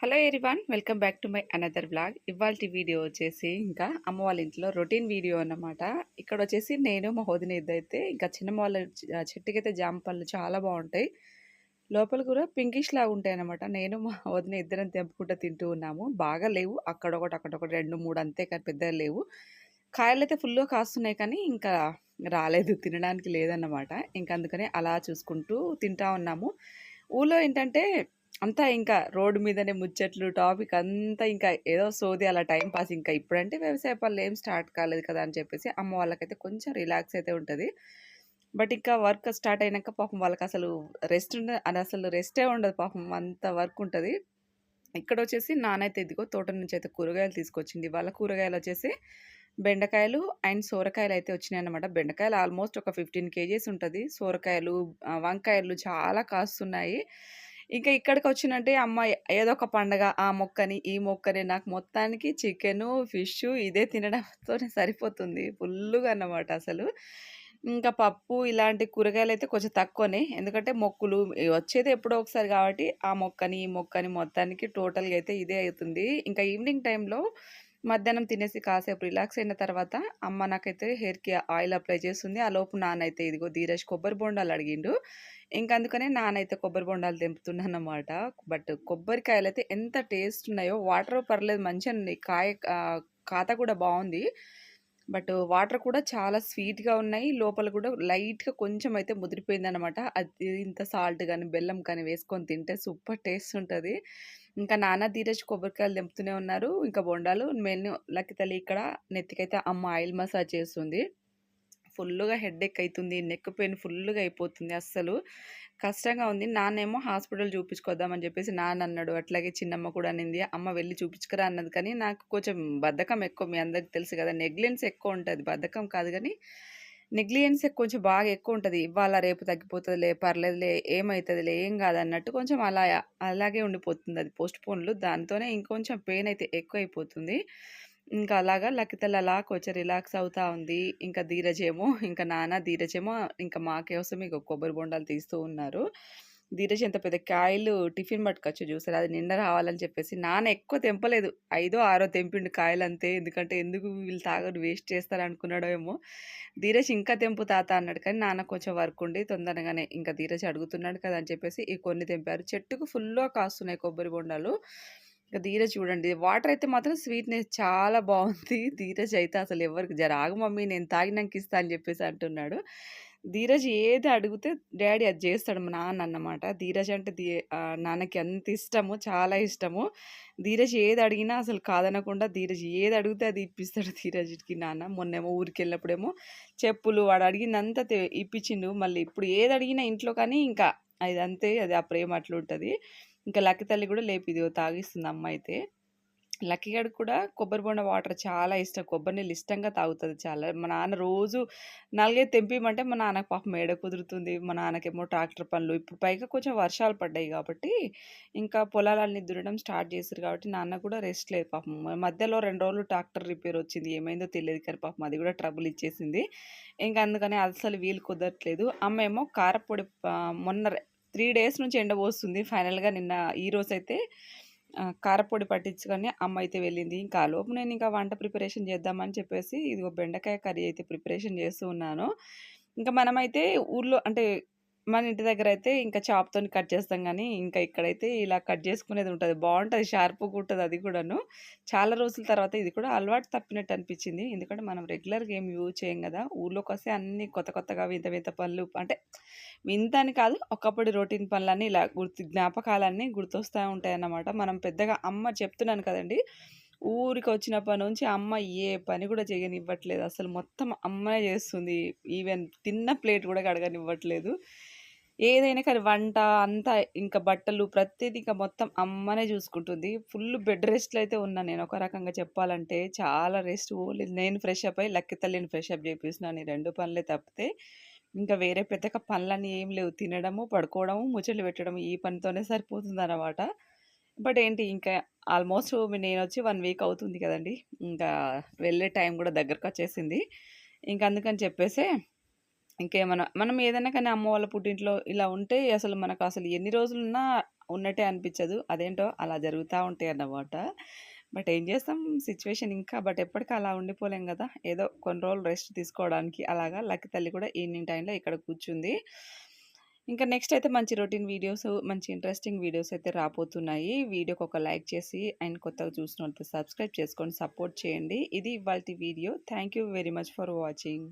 Hello everyone welcome back to my another blog ఇవాళ video వచ్చేసి ఇంకా అమ్మ వాళ్ళ ఇంట్లో రొటీన్ వీడియో అన్నమాట. ఇక్కడ వచ్చేసి నేను మా వదిన ఇద్దరైతే ఇంకా చిన్నమ్మ వాళ్ళ చెట్టుకైతే జామ పళ్ళు చాలా బాగుంటాయి. లోపల కూడా పింకిష్ లాగా ఉంటాయి అనమాట నేను మా వదిన ఇద్దరం తెంపుకుంటూ తింటూ ఉన్నాము. బాగా లేవు. అక్కడొకటి అక్కడొకటి రెండు మూడు అంతే కానీ పెద్దగా లేవు. కాయలు అయితే ఫుల్గా కాస్తున్నాయి కానీ ఇంకా రాలేదు. తినడానికి లేదన్నమాట. ఇంకా అందుకని అలా చూసుకుంటూ తింటా ఉన్నాము. ఊళ్ళో ఏంటంటే అంతా ఇంకా రోడ్డు మీదనే ముచ్చట్లు టాపిక్ అంతా ఇంకా ఏదో సోది అలా టైం పాస్. ఇంకా ఇప్పుడంటే వ్యవసాయ పనులు ఏం స్టార్ట్ కాలేదు కదా అని చెప్పేసి అమ్మ వాళ్ళకైతే కొంచెం రిలాక్స్ అయితే ఉంటుంది. బట్ ఇంకా వర్క్ స్టార్ట్ అయినాక పాపం వాళ్ళకి అసలు రెస్ట్ ఉండదు అది అసలు రెస్టే ఉండదు పాపం అంత వర్క్ ఉంటుంది. ఇక్కడ వచ్చేసి నానైతే ఇదిగో తోట నుంచి అయితే కూరగాయలు తీసుకొచ్చింది. వాళ్ళ కూరగాయలు వచ్చేసి బెండకాయలు అండ్ సోరకాయలు అయితే వచ్చినాయి అనమాట బెండకాయలు ఆల్మోస్ట్ ఒక ఫిఫ్టీన్ కేజీస్ ఉంటుంది. సోరకాయలు వంకాయలు చాలా కాస్తున్నాయి. ఇంకా ఇక్కడికి వచ్చినంటే అమ్మ ఏదో ఒక పండగ ఆ మొక్కని ఈ మొక్కని నాకు మొత్తానికి చికెను ఫిష్ ఇదే తినడంతోనే సరిపోతుంది. ఫుల్గా అన్నమాట అసలు. ఇంకా పప్పు ఇలాంటి కూరగాయలు అయితే కొంచెం తక్కువనే. ఎందుకంటే మొక్కులు వచ్చేది ఎప్పుడో ఒకసారి కాబట్టి ఆ మొక్కని ఈ మొక్కని మొత్తానికి టోటల్గా అయితే ఇదే అవుతుంది. ఇంకా ఈవినింగ్ టైంలో మధ్యాహ్నం తినేసి కాసేపు రిలాక్స్ అయిన తర్వాత అమ్మ నాకైతే హెయిర్కి ఆయిల్ అప్లై చేస్తుంది. ఆ లోపు నానైతే ఇదిగో ధీరజ్ కొబ్బరి బొండాలు అడిగిండు. ఇంకా అందుకనే నానైతే కొబ్బరి బొండాలు తెంపుతున్నాను అన్నమాట బట్ కొబ్బరికాయలు అయితే ఎంత టేస్ట్ ఉన్నాయో వాటర్ పర్లేదు మంచిగా ఉంది. కాయ ఆ, ఖాతా కూడా బాగుంది. బట్ వాటర్ కూడా చాలా స్వీట్గా ఉన్నాయి. లోపల కూడా లైట్గా కొంచెం అయితే ముదిరిపోయింది అనమాట అది ఇంత సాల్ట్ కానీ బెల్లం కానీ వేసుకొని తింటే సూపర్ టేస్ట్ ఉంటుంది. ఇంకా నాన్న ధీరజ్ కొబ్బరికాయలు తెంపుతూనే ఉన్నారు. ఇంకా బొండాలు మెయిన్ లక్కి తల్లి ఇక్కడ నెత్తికైతే అమ్మ ఆయిల్ మసాజ్ చేస్తుంది. ఫుల్గా హెడేక్ అవుతుంది నెక్ పెయిన్ ఫుల్గా అయిపోతుంది అస్సలు. కష్టంగా ఉంది. నాన్నేమో హాస్పిటల్ చూపించుకొద్దామని చెప్పేసి నాన్న అన్నాడు. అట్లాగే చిన్నమ్మ కూడా అనింది. అమ్మ వెళ్ళి చూపించుకురా అన్నది. కానీ నాకు కొంచెం బద్ధకం ఎక్కువ. మీ అందరికి తెలుసు కదా నెగ్లెన్స్ ఎక్కువ ఉంటుంది. బద్ధకం కాదు కానీ నెగ్లియన్స్ కొంచెం బాగా ఎక్కువ ఉంటుంది. ఇవాళ రేపు తగ్గిపోతుందిలే పర్లేదులే ఏమవుతుందిలే ఏం కాదన్నట్టు కొంచెం అలా అలాగే ఉండిపోతుంది. అది పోస్ట్ పోన్లు దాంతోనే ఇంకొంచెం పెయిన్ అయితే ఎక్కువ అయిపోతుంది ఇంకా అలాగా లక్కితల్ అలా కొంచెం రిలాక్స్ అవుతా ఉంది. ఇంకా ధీరజేమో ఏమో ఇంకా నాన్న ధీరజేమో ఇంకా మా కోసం ఇక కొబ్బరి బొండాలు తీస్తూ ఉన్నారు. ధీరజ్ ఎంత పెద్ద కాయలు టిఫిన్ పట్టుకొచ్చు చూసారు? అది నిండా రావాలని చెప్పేసి నాన్న ఎక్కువ తెంపలేదు. ఐదో ఆరో తెంపిండు కాయలు అంతే ఎందుకంటే ఎందుకు వీళ్ళు తాగరు వేస్ట్ చేస్తారు అనుకున్నాడో ఏమో. ధీరజ్ ఇంకా తెంపు తాత అన్నాడు. కానీ నాన్న కొంచెం వర్క్ ఉండి తొందరగానే ఇంకా ధీరజ్ అడుగుతున్నాడు కదా అని చెప్పేసి ఈ కొన్ని తెంపారు. చెట్టుకు ఫుల్గా కాస్తున్నాయి కొబ్బరి బొండాలు. ఇంకా ధీరజ్ చూడండి. వాటర్ అయితే మాత్రం స్వీట్నెస్ చాలా బాగుంది. ధీరజ్ అయితే అసలు ఎవరికి జర ఆగు మమ్మీ నేను తాగినాక ఇస్తా అని చెప్పేసి అంటున్నాడు. ధీరజ్ ఏది అడిగితే డాడీ అది చేస్తాడు మా నాన్న అన్నమాట. ధీరజ్ అంటే ధీ నాన్నకి అంత ఇష్టము చాలా ఇష్టము. ధీరజ్ ఏది అడిగినా అసలు కాదనకుండా ధీరజ్ ఏది అడిగితే అది ఇప్పిస్తాడు ధీరజ్కి నాన్న. మొన్నేమో ఊరికి వెళ్ళినప్పుడేమో చెప్పులు వాడు అడిగిందంతా తె- ఇప్పించిండు మళ్ళీ ఇప్పుడు ఏది అడిగినా ఇంట్లో కానీ ఇంకా అది అంతే అది ఆ ప్రేమ అట్లుంటుంది. ఇంకా లక్కి తల్లి కూడా లేపిది తాగిస్తుంది అమ్మ అయితే. లక్కీ గడికి కూడా కొబ్బరి బొండ వాటర్ చాలా ఇష్టం. కొబ్బరి నీళ్ళు ఇష్టంగా తాగుతుంది చాలా. మా నాన్న రోజు నాలుగైదు తెంపిమంటే మా నాన్నకు పాపం మేడ కుదురుతుంది. మా నాన్నకేమో ట్రాక్టర్ పనులు. ఇప్పుడు పైగా కొంచెం వర్షాలు పడ్డాయి కాబట్టి ఇంకా పొలాలన్నీ దున్నడం స్టార్ట్ చేశారు కాబట్టి నాన్న కూడా రెస్ట్ లేదు పాపం. మధ్యలో రెండు రోజులు ట్రాక్టర్ రిపేర్ వచ్చింది. ఏమైందో తెలియదు కానీ పాపం అది కూడా ట్రబుల్ ఇచ్చేసింది. ఇంకా అందుకని అసలు వీలు కుదరట్లేదు. అమ్మ ఏమో కారపొడి మొన్న త్రీ డేస్ నుంచి ఎండ పోస్తుంది. ఫైనల్గా నిన్న ఈ రోజు అయితే కారపొడి పట్టించుకొని అమ్మ అయితే వెళ్ళింది. ఇంకా లోపు నేను ఇంకా వంట ప్రిపరేషన్ చేద్దామని చెప్పేసి ఇదిగో బెండకాయ కర్రీ అయితే ప్రిపరేషన్ చేస్తూ ఉన్నాను. ఇంకా మనమైతే ఊర్లో అంటే మన ఇంటి దగ్గర అయితే ఇంకా చాప్తో కట్ చేస్తాం కానీ ఇంకా ఇక్కడైతే ఇలా కట్ చేసుకునేది ఉంటుంది. బాగుంటుంది షార్ప్గా ఉంటుంది అది కూడాను. చాలా రోజుల తర్వాత ఇది కూడా అలవాటు తప్పినట్టు అనిపించింది. ఎందుకంటే మనం రెగ్యులర్గా ఏం యూజ్ చేయం కదా ఊర్లోకి వస్తే అన్ని కొత్త కొత్తగా వింత వింత పనులు అంటే వింత అని కాదు ఒకప్పుడు రొటీన్ పనులన్నీ ఇలా గుర్తు జ్ఞాపకాలన్నీ గుర్తొస్తూ ఉంటాయి అన్నమాట మనం పెద్దగా అమ్మ చెప్తున్నాను కదండి ఊరికి వచ్చినప్పటి నుంచి అమ్మ ఏ పని కూడా చేయనివ్వట్లేదు. అసలు మొత్తం అమ్మనే చేస్తుంది. ఈవెన్ తిన్న ప్లేట్ కూడా కడగనివ్వట్లేదు. ఏదైనా కానీ వంట అంతా ఇంకా బట్టలు ప్రతిదీ ఇంకా మొత్తం అమ్మనే చూసుకుంటుంది. ఫుల్ బెడ్ రెస్ట్లో అయితే ఉన్నా నేను ఒక రకంగా చెప్పాలంటే చాలా రెస్ట్ ఓన్లీ నేను ఫ్రెష్ అప్ అయ్యి లక్కి తల్లిని ఫ్రెష్ అప్ చేపిస్తున్నాను ఈ రెండు పనులే తప్పితే ఇంకా వేరే పెద్దగా పనులన్నీ ఏం లేవు. తినడము పడుకోవడము ముచ్చట్లు పెట్టడం ఈ పనితోనే సరిపోతుంది అనమాట బట్ ఏంటి ఇంకా ఆల్మోస్ట్ నేను వచ్చి వన్ వీక్ అవుతుంది కదండి. ఇంకా వెళ్ళే టైం కూడా దగ్గరకు వచ్చేసింది. ఇంకా అందుకని చెప్పేసే ఇంకేమన్నా మనం ఏదైనా కానీ అమ్మ వాళ్ళ పుట్టింట్లో ఇలా ఉంటే అసలు మనకు అసలు ఎన్ని రోజులున్నా ఉన్నట్టే అనిపించదు. అదేంటో అలా జరుగుతూ ఉంటాయి అన్నమాట. బట్ ఏం చేస్తాం? సిచ్యువేషన్ ఇంకా బట్ ఎప్పటికీ అలా ఉండిపోలేం కదా. ఏదో కొన్ని రోజులు రెస్ట్ తీసుకోవడానికి అలాగా లక్కీ తల్లి కూడా ఈవినింగ్ టైంలో ఇక్కడ కూర్చుంది. ఇంకా నెక్స్ట్ అయితే మంచి రొటీన్ వీడియోస్ మంచి ఇంట్రెస్టింగ్ వీడియోస్ అయితే రాబోతున్నాయి. వీడియోకి ఒక లైక్ చేసి అండ్ కొత్తగా చూసినట్టు సబ్స్క్రైబ్ చేసుకొని సపోర్ట్ చేయండి. ఇది ఇవాళ video. Thank you very much for watching.